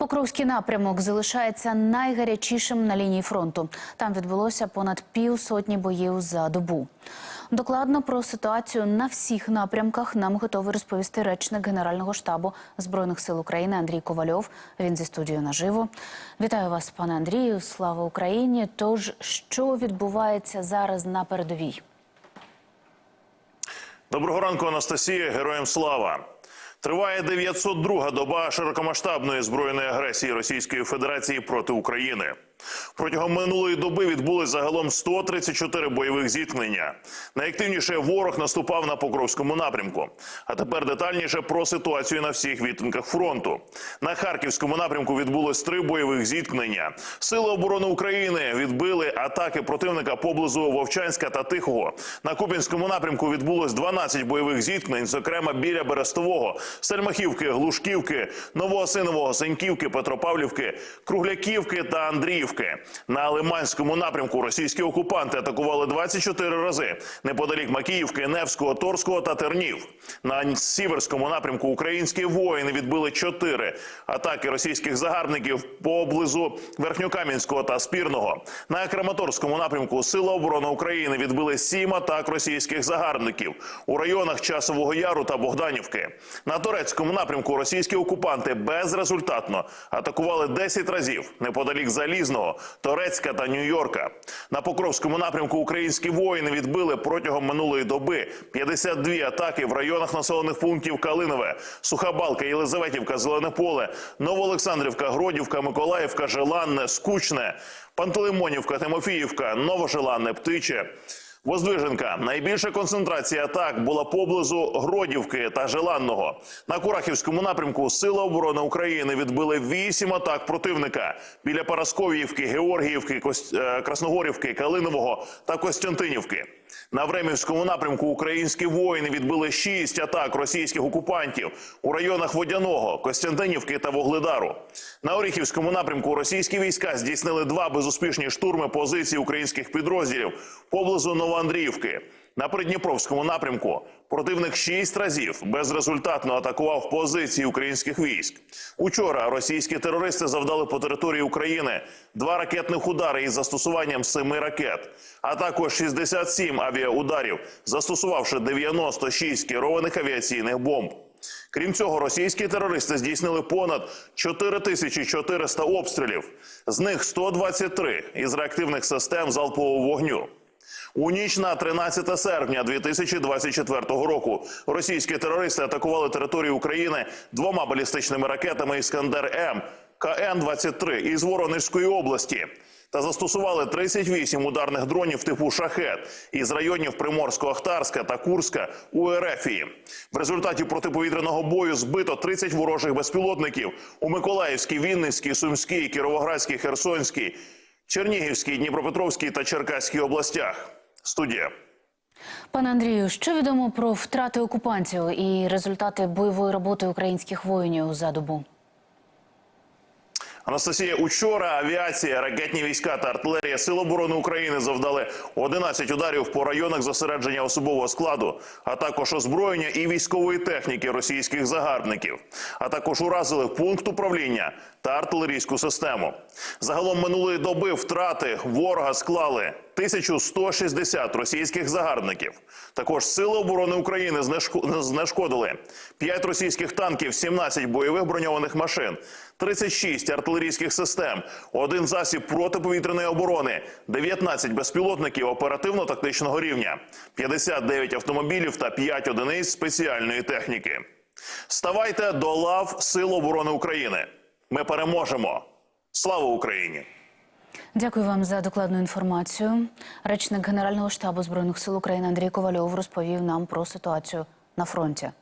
Покровський напрямок залишається найгарячішим на лінії фронту. Там відбулося понад півсотні боїв за добу. Докладно про ситуацію на всіх напрямках нам готовий розповісти речник Генерального штабу збройних сил України Андрій Ковальов. Він зі студією наживо. Вітаю вас, пане Андрію. Слава Україні! Тож що відбувається зараз на передовій? Доброго ранку, Анастасія. Героям слава. Триває 902-га доба широкомасштабної збройної агресії Російської Федерації проти України. Протягом минулої доби відбулось загалом 134 бойових зіткнення. Найактивніше ворог наступав на Покровському напрямку. А тепер детальніше про ситуацію на всіх відтинках фронту. На Харківському напрямку відбулось три бойових зіткнення. Сили оборони України відбили атаки противника поблизу Вовчанська та Тихого. На Купінському напрямку відбулось 12 бойових зіткнень, зокрема біля Берестового, Сельмахівки, Глушківки, Новоосинового, Сеньківки, Петропавлівки, Кругляківки та Андріївки. На Лиманському напрямку російські окупанти атакували 24 рази неподалік Макіївки, Невського, Торського та Тернів. На Сіверському напрямку українські воїни відбили 4 атаки російських загарбників поблизу Верхньокам'янського та Спірного. На Краматорському напрямку Сили оборони України відбили 7 атак російських загарбників у районах Часового Яру та Богданівки. На турецькому напрямку російські окупанти безрезультатно атакували 10 разів неподалік Залізного, Торецька та Нью-Йорка. На Покровському напрямку українські воїни відбили протягом минулої доби 52 атаки в районах населених пунктів Калинове, Суха Балка, Єлизаветівка, Зелене Поле, Новоолександрівка, Гродівка, Миколаївка, Желанне, Скучне, Пантелеймонівка, Тимофіївка, Новожеланне, Птиче. Воздвиженка. Найбільша концентрація атак була поблизу Гродівки та Желанного. На Курахівському напрямку Сили оборони України відбили вісім атак противника біля Парасковіївки, Георгіївки, е, Красногорівки, Калинового та Костянтинівки. На Времівському напрямку українські воїни відбили шість атак російських окупантів у районах Водяного, Костянтинівки та Вогледару. На Оріхівському напрямку російські війська здійснили два безуспішні штурми позицій українських підрозділів поблизу Новоандріївки. На Придніпровському напрямку противник шість разів безрезультатно атакував позиції українських військ. Учора російські терористи завдали по території України два ракетних удари із застосуванням семи ракет, а також 67 авіаударів, застосувавши 96 керованих авіаційних бомб. Крім цього, російські терористи здійснили понад 4400 обстрілів, з них 123 із реактивних систем залпового вогню. У ніч на 13 серпня 2024 року російські терористи атакували територію України двома балістичними ракетами Іскандер М КН-23 із Воронежської області та застосували 38 ударних дронів типу шахет із районів Приморсько-Ахтарська та Курська у Ерефії. В результаті протиповітряного бою збито 30 ворожих безпілотників у Миколаївській, Вінницькій, Сумській, Кіровоградській, Херсонській, Чернігівській, Дніпропетровській та Черкаській областях. Студія. Пане Андрію, що відомо про втрати окупантів і результати бойової роботи українських воїнів за добу? Анастасія, учора авіація, ракетні війська та артилерія Сил оборони України завдали 11 ударів по районах зосередження особового складу, а також озброєння і військової техніки російських загарбників, а також уразили пункт управління та артилерійську систему. Загалом минулої доби втрати ворога склали 1160 російських загарбників. Також Сили оборони України знешко- знешкодили 5 російських танків, 17 бойових броньованих машин, 36 артилерійських систем, один засіб протиповітряної оборони, 19 безпілотників оперативно-тактичного рівня, 59 автомобілів та 5 одиниць спеціальної техніки. Ставайте до лав Сил оборони України. Ми переможемо. Слава Україні! Дякую вам за докладну інформацію. Речник Генерального штабу збройних сил України Андрій Ковальов розповів нам про ситуацію на фронті.